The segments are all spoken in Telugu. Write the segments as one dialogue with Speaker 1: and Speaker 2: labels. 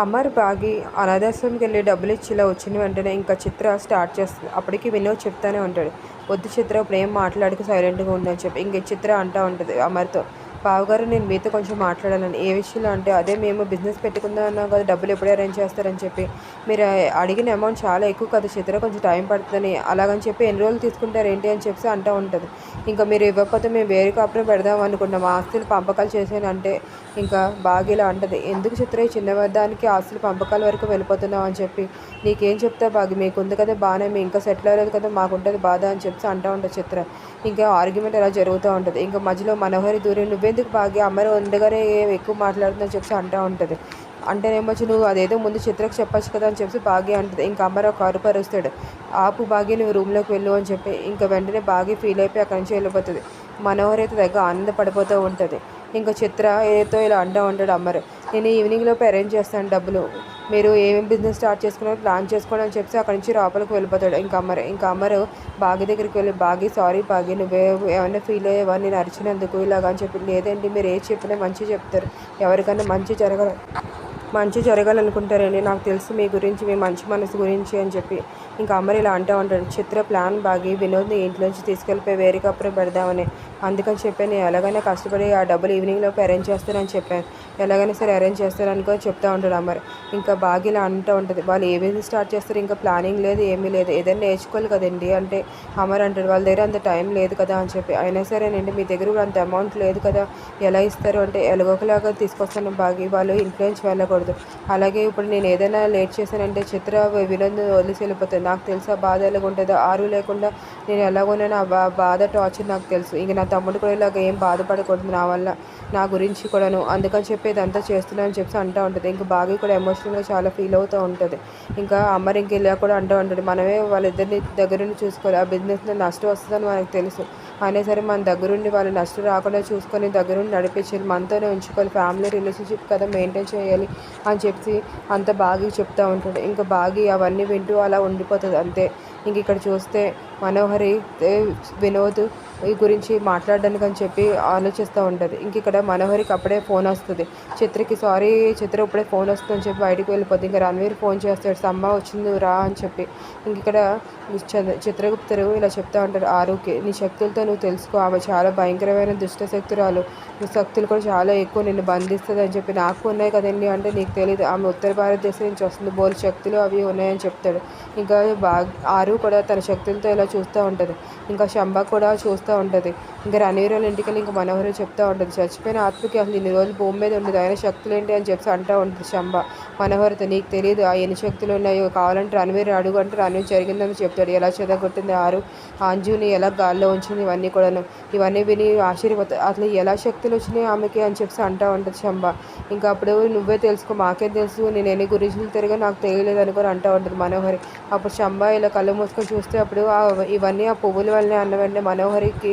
Speaker 1: అమర్ బాగి అనాథాశ్రమంకి వెళ్ళి డబ్బులు ఇచ్చి ఇలా వచ్చిన వెంటనే ఇంకా చిత్ర స్టార్ట్ చేస్తుంది. అప్పటికి వినోద్ చెప్తానే ఉంటాడు. వద్దు చిత్ర ఇప్పుడు ఏం మాట్లాడికి సైలెంట్గా ఉందని చెప్పి. ఇంక చిత్ర అంటూ ఉంటుంది అమర్తో. బావగారు నేను మీతో కొంచెం మాట్లాడాలని. ఏ విషయంలో అంటే అదే మేము బిజినెస్ పెట్టుకుందాం అన్నాం కదా డబ్బులు ఎప్పుడు అరేంజ్ చేస్తారని చెప్పి. మీరు అడిగిన అమౌంట్ చాలా ఎక్కువ కదా చిత్ర కొంచెం టైం పడుతుందని. అలాగని చెప్పి ఎన్ని రోజులు తీసుకుంటారు ఏంటి అని చెప్పి అంటూ ఉంటుంది. ఇంకా మీరు ఇవ్వకపోతే మేము వేరే కాపురం పెడదాం అనుకున్నాం ఆస్తులు పంపకాలు చేసాను అంటే ఇంకా బాగా ఇలా అంటది. ఎందుకు చిత్ర ఈ చిన్న దానికి ఆస్తులు పంపకాల వరకు వెళ్ళిపోతున్నావు అని చెప్పి. నీకేం చెప్తా బాగా మీకు ఉంది కదా బాగానే మీ ఇంకా సెటిల్ అవ్వలేదు కదా మాకు ఉంటుంది బాధ అని చెప్పి అంటూ ఉంటుంది చిత్ర. ఇంకా ఆర్గ్యుమెంట్ అలా జరుగుతూ ఉంటుంది. ఇంకా మధ్యలో మనోహరి దూరం ఎందుకు బాగా అమ్మాయి ఉండగానే ఎక్కువ మాట్లాడుతుందని చెప్పి అంటూ ఉంటుంది. అంటేనేమొచ్చి నువ్వు అదేదో ముందు చిత్రకు చెప్పచ్చు కదా అని చెప్పి బాగా అంటుంది. ఇంకా అమ్మాయి ఒక కారు పరుస్తాడు. ఆపు బాగి నువ్వు రూమ్లోకి వెళ్ళు అని చెప్పి ఇంకా వెంటనే బాగా ఫీల్ అయిపోయి అక్కడి నుంచి వెళ్ళిపోతుంది. మనోహర్ అయితే దగ్గర ఆనందపడిపోతూ ఉంటుంది. ఇంకా చిత్ర ఏదో ఇలా అంటూ ఉంటాడు అమ్మరు. నేను ఈవినింగ్లోపు అరేంజ్ చేస్తాను డబ్బులు. మీరు ఏమేమి బిజినెస్ స్టార్ట్ చేసుకున్నారో ప్లాన్ చేసుకోండి అని చెప్పి అక్కడి నుంచి లోపలికి వెళ్ళిపోతాడు. ఇంకా అమ్మరు ఇంకా అమ్మరు బాగి దగ్గరికి వెళ్ళి బాగి సారీ బాగి నువ్వే ఏమైనా ఫీల్ అయ్యేవా? నేను అరిచినందుకు ఇలాగా అని చెప్పి లేదండి మీరు ఏది చెప్పినా మంచి చెప్తారు. ఎవరికైనా మంచి జరగ మంచి జరగాలనుకుంటారండి. నాకు తెలుసు మీ గురించి మీ మంచి మనసు గురించి అని చెప్పి. ఇంకా అమ్మరు ఇలా అంటూ ఉంటాడు చిత్ర ప్లాన్ బాగి వినోద్ని ఇంట్లోంచి తీసుకెళ్ళిపోయి వేరే కప్పుడే పెడదామని. అందుకని చెప్పాను నేను ఎలాగైనా కష్టపడి ఆ డబ్బులు ఈవినింగ్లోపు అరేంజ్ చేస్తానని చెప్పాను. ఎలాగైనా సరే అరేంజ్ చేస్తారనుకో చెప్తా ఉంటాడు అమర్. ఇంకా బాగా ఇలా అంటూ ఉంటుంది. వాళ్ళు ఏ బిజినెస్ స్టార్ట్ చేస్తారు? ఇంకా ప్లానింగ్ లేదు ఏమీ లేదు. ఏదైనా నేర్చుకోవాలి కదండి అంటే అమర్ అంటాడు వాళ్ళ దగ్గర అంత టైం లేదు కదా అని చెప్పి. అయినా సరేనండి మీ దగ్గర కూడా అంత అమౌంట్ లేదు కదా ఎలా ఇస్తారు? అంటే ఎలాగోకలాగా తీసుకొస్తాను బాగి. వాళ్ళు ఇన్ఫ్లుయెన్స్ వెళ్ళకూడదు. అలాగే ఇప్పుడు నేను ఏదైనా లేట్ చేశానంటే చిత్ర వినోద్ వదిలేసి వెళ్ళిపోతుంది నాకు తెలుసు ఆ బాధ ఎలాగ ఉంటుందో. ఆరు లేకుండా నేను ఎలాగోనైనా ఆ బా బాధ టార్చర్ నాకు తెలుసు. ఇంక నా తమ్ముడు కూడా ఇలాగ ఏం బాధపడకూడదు నా వల్ల నా గురించి కూడాను. అందుకని చెప్పి ఇదంతా చేస్తున్నా అని చెప్పి అంటూ ఉంటుంది. ఇంకా బాగా కూడా ఎమోషనల్గా చాలా ఫీల్ అవుతూ ఉంటుంది. ఇంకా అమ్మరి ఇంక ఇలా కూడా అంటూ ఉంటుంది. మనమే వాళ్ళిద్దరిని దగ్గరుండి చూసుకోవాలి. ఆ బిజినెస్లో నష్టం వస్తుందని మనకు తెలుసు. అయినా సరే మన దగ్గరుండి వాళ్ళు నష్టం రాకుండా చూసుకొని దగ్గరుండి నడిపించాలి. మనతోనే ఉంచుకోవాలి. ఫ్యామిలీ రిలేషన్షిప్ కదా మెయింటైన్ చేయాలి అని చెప్పి అంత బాగా చెప్తూ ఉంటాడు. ఇంకా బాగా అవన్నీ వింటూ అలా ఉండిపోతుంది అంతే. ఇంక ఇక్కడ చూస్తే మనోహరి వినోద్ ఈ గురించి మాట్లాడడానికి అని చెప్పి ఆలోచిస్తూ ఉంటుంది. ఇంక ఇక్కడ మనోహరికి అప్పుడే ఫోన్ వస్తుంది. చిత్రకి సారీ చిత్ర ఇప్పుడే ఫోన్ వస్తుందని చెప్పి బయటకు వెళ్ళిపోతుంది ఇంకా రణవీర్ ఫోన్ చేస్తాడు. సమ్మ వచ్చింది రా అని చెప్పి. ఇంక ఇక్కడ చిత్రగుప్తరు ఇలా చెప్తా ఉంటారు ఆరుకి నీ శక్తులతో నువ్వు తెలుసుకో. ఆమె చాలా భయంకరమైన దుష్ట శక్తురాలు శక్తులు కూడా చాలా ఎక్కువ నిన్ను బంధిస్తుంది అని చెప్పి నాకు ఉన్నాయి కదండి అంటే నీకు తెలియదు ఆమె ఉత్తర భారతదేశం నుంచి వస్తుంది. బోల్ శక్తులు అవి ఉన్నాయని చెప్తాడు. ఇంకా బాగా ఆరు కూడా తన శక్తులతో ఇలా చూస్తూ ఉంటుంది. ఇంకా శంభ కూడా చూస్తూ ఉంటుంది. ఇంకా రణవీర్ ఇంటికెళ్ళి ఇంకా మనోహర్ చెప్తూ ఉంటుంది చచ్చిపోయిన ఆత్మకి అసలు ఇన్ని రోజులు భూమి మీద ఉండదు ఆయన శక్తులు ఏంటి అని చెప్పి అంటూ ఉంటుంది శంభ. మనోహర్తో నీకు తెలియదు ఆ ఎన్ని శక్తులు ఉన్నాయో కావాలంటే రణవీర్ అడుగు అంటే రణవీర్ జరిగిందని చెప్తాడు. ఎలా చెదగొట్టింది ఆరు ఆంజుని ఎలా గాల్లో ఉంచింది ఇవన్నీ కూడాను. ఇవన్నీ విని ఆశ్చర్యపోతాయి అసలు ఎలా శక్తులు వచ్చినాయి ఆమెకి అని చెప్పి అంటూ ఉంటుంది శంభ. ఇంకా అప్పుడు నువ్వే తెలుసుకో మాకే తెలుసు నేను ఎన్ని గురించి తిరిగా నాకు తెలియలేదు అనుకుని అంటూ ఉంటుంది మనోహరి అప్పుడు శంభ ఇలా కళ్ళు మూసుకొని చూస్తే అప్పుడు ఇవన్నీ ఆ పువ్వుల వల్లనే అన్న వెంటనే మనోహరికి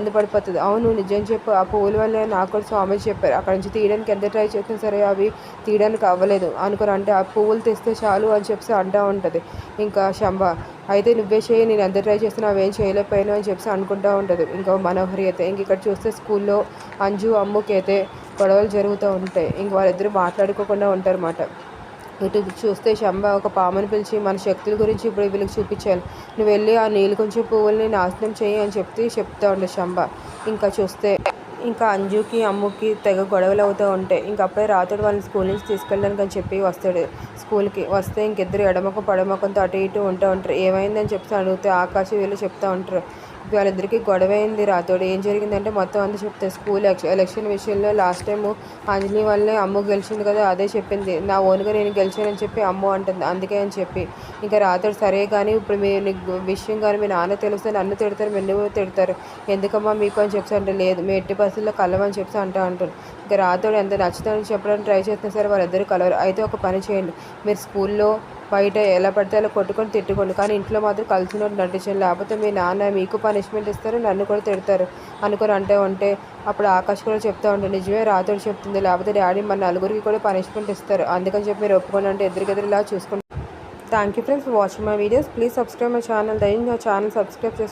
Speaker 1: ఆనందపడిపోతుంది. అవును నిజం చెప్పు. ఆ పువ్వుల వల్లే నాకు కూడా స్వామి చెప్పారు. అక్కడ నుంచి తీయడానికి ఎంత ట్రై చేసినా సరే అవి తీయడానికి అవ్వలేదు. అనుకుని అంటే ఆ పువ్వులు తెస్తే చాలు అని చెప్పి అంటూ ఉంటుంది. ఇంకా శంభ అయితే నువ్వే చేయి నేను ఎంత ట్రై చేస్తున్నా అవేం చేయలేకపోయాను అని చెప్పి అనుకుంటూ ఉంటుంది. ఇంకా మనోహరి అయితే ఇంక ఇక్కడ చూస్తే స్కూల్లో అంజు అమ్ముకి అయితే గొడవలు జరుగుతూ ఉంటాయి. ఇంక వాళ్ళిద్దరూ మాట్లాడుకోకుండా ఉంటారన్నమాట ఇటు చూస్తే శంభ ఒక పామును పిలిచి మన శక్తుల గురించి ఇప్పుడు వీళ్ళకి చూపించాలి నువ్వు వెళ్ళి ఆ నీళ్ళు కొంచెం పువ్వుల్ని నాశనం చేయి అని చెప్తే చెప్తా ఉండే శంభ. ఇంకా చూస్తే ఇంకా అంజుకి అమ్ముకి తెగ గొడవలు అవుతూ ఉంటాయి. ఇంక అప్పుడే రాత్రుడు వాళ్ళని స్కూల్ నుంచి తీసుకెళ్ళడానికి అని చెప్పి వస్తాడు స్కూల్కి. వస్తే ఇంకిద్దరు ఎడమకం పడమకంతో అటు ఇటు ఉంటూ ఉంటారు. ఏమైందని? చెప్తే అడిగితే ఆకాశం వీళ్ళు చెప్తూ ఉంటారు. వాళ్ళిద్దరికీ గొడవ అయింది రాతోడు ఏం జరిగిందంటే మొత్తం అంతా చెప్తారు స్కూల్ ఎలక్షన్ విషయంలో లాస్ట్ టైం అంజలి వల్లే అమ్మ గెలిచింది కదా అదే చెప్పింది. నా ఓన్గా నేను గెలిచానని చెప్పి అమ్మ అంటుంది. అందుకే అని చెప్పి. ఇంకా రాతోడు సరే కానీ ఇప్పుడు మీ విషయం కానీ మీ నాన్న తెలిస్తే నన్ను తిడతారు మెన్ను తిడతారు. ఎందుకమ్మా మీకు అని చెప్పి అంటే లేదు. మీ ఎట్టి పరిస్థితుల్లో కలవని చెప్పి అంటూ అంటారు ఇంకా రాతోడు ఎంత నచ్చుతానని చెప్పడానికి ట్రై చేస్తున్నా సరే వాళ్ళిద్దరూ కలవరు. అయితే ఒక పని చేయండి. మీరు స్కూల్లో బయట ఎలా పడితే అలా కొట్టుకొని తిట్టుకోండి. కానీ ఇంట్లో మాత్రం కలిసినట్టు నటించండి లేకపోతే మీ నాన్న మీకు పనిష్మెంట్ ఇస్తారు నన్ను కూడా తిడతారు అనుకుని అంటే ఉంటే అప్పుడు ఆకాష్ కూడా చెప్తా ఉంటాడు నిజమే రాతోడు చెప్తుంది లేకపోతే డాడీ మన నలుగురికి కూడా పనిష్మెంట్ ఇస్తారు. అందుకని చెప్పి మీరు ఒప్పుకోండి అంటే ఎదురుకెదురు ఇలా చూసుకుంటారు. Thank you friends for watching my videos please subscribe my channel దయచేసి నా ఛానల్ సబ్స్క్రైబ్ చేసుకోండి